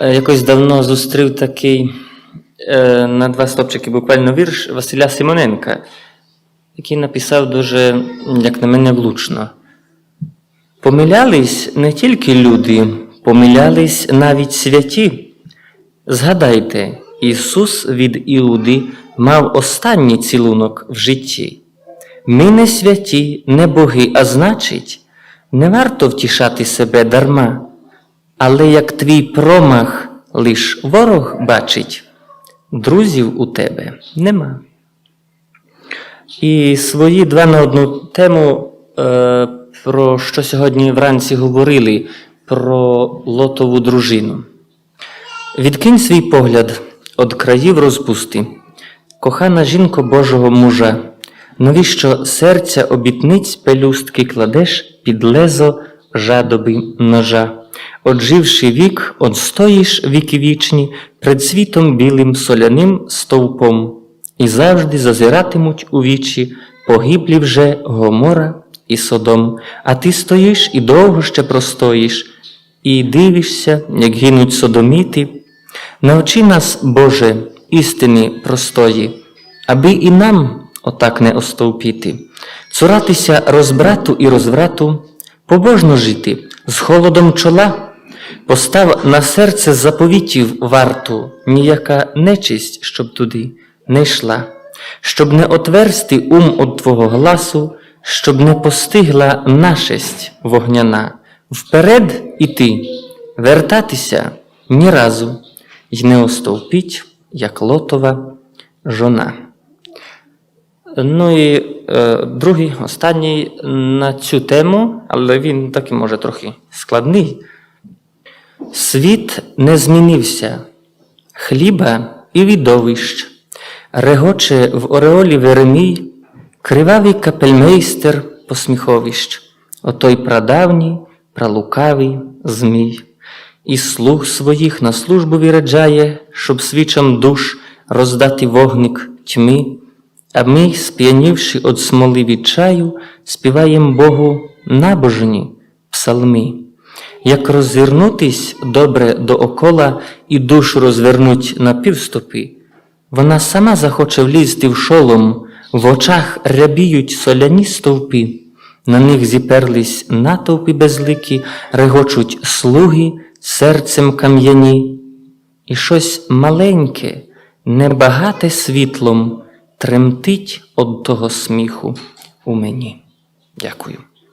Е, Якось давно зустрів такий е, на два стопчики буквально вірш Василя Симоненка, який написав дуже, як на мене, влучно. Помилялись не тільки люди, помилялись навіть святі. Згадайте, Ісус від Іуди мав останній цілунок в житті. Ми не святі, не боги, а значить, не варто втішати себе дарма. Але як твій промах лиш ворог бачить, друзів у тебе нема. І свої два на одну тему, е, про що сьогодні вранці говорили, про лотову дружину. Відкинь свій погляд од країв розпусти, кохана жінко Божого мужа, навіщо серця обітниць пелюстки кладеш під лезо жадоби ножа? Одживши вік, отстоїш віки вічні пред світом білим соляним стовпом, і завжди зазиратимуть у вічі погиблі вже Гомора і Содом, а ти стоїш і довго ще простоїш, і дивишся, як гинуть содоміти. Навчи нас, Боже, істини простої, аби і нам отак не остовпіти, цуратися розбрату і розврату, побожно жити з холодом чола, постав на серце заповітів варту, ніяка нечисть, щоб туди не йшла, щоб не отверсти ум од Твого гласу, щоб не постигла нашесть вогняна, вперед іти, вертатися ні разу, й не остовпіть, як лотова жона. Ну і е, другий, останній на цю тему, але він такий може трохи складний. Світ не змінився, хліба і відовищ, регоче в ореолі Веремій, кривавий капельмейстер посміховищ, отой прадавній, пралукавий Змій, і слуг своїх на службу виряджає, щоб свічам душ роздати вогник тьми. А ми, сп'янівши од смоли від чаю, співаєм Богу набожні псалми. Як розвернутись добре доокола і душу розвернуть на півстопи, вона сама захоче влізти в шолом, в очах рябіють соляні стовпи, на них зіперлись натовпи безликі, регочуть слуги серцем кам'яні, і щось маленьке, небагате світлом тремтить од того сміху у мені. Дякую.